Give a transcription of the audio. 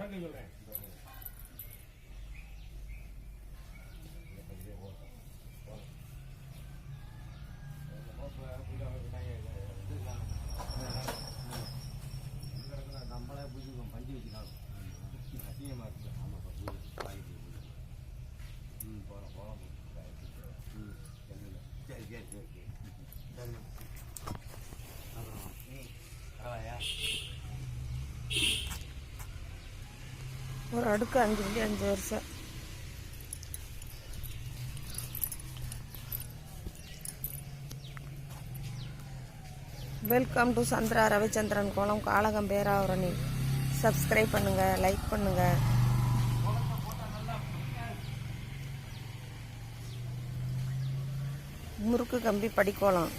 குரங்கு நம்மளே புரிஞ்சுக்கோம் பஞ்சு வச்சுக்கலாம் அதிகமாக இருக்குது ஆமாப்பா புரியுது ம் போகிறோம் போகிறோம் ம் சரி சரி. சரி சரி அப்புறம் ம் பரவாயா ஒரு அடுக்கு அஞ்சு புள்ளி அஞ்சு வருஷம். வெல்கம் டு சந்திரா ரவிச்சந்திரன் கோலம் காளகம் பேராவரணி சப்ஸ்கிரைப் பண்ணுங்க லைக் பண்ணுங்க. முறுக்கு கம்பி படிக்கோலம்.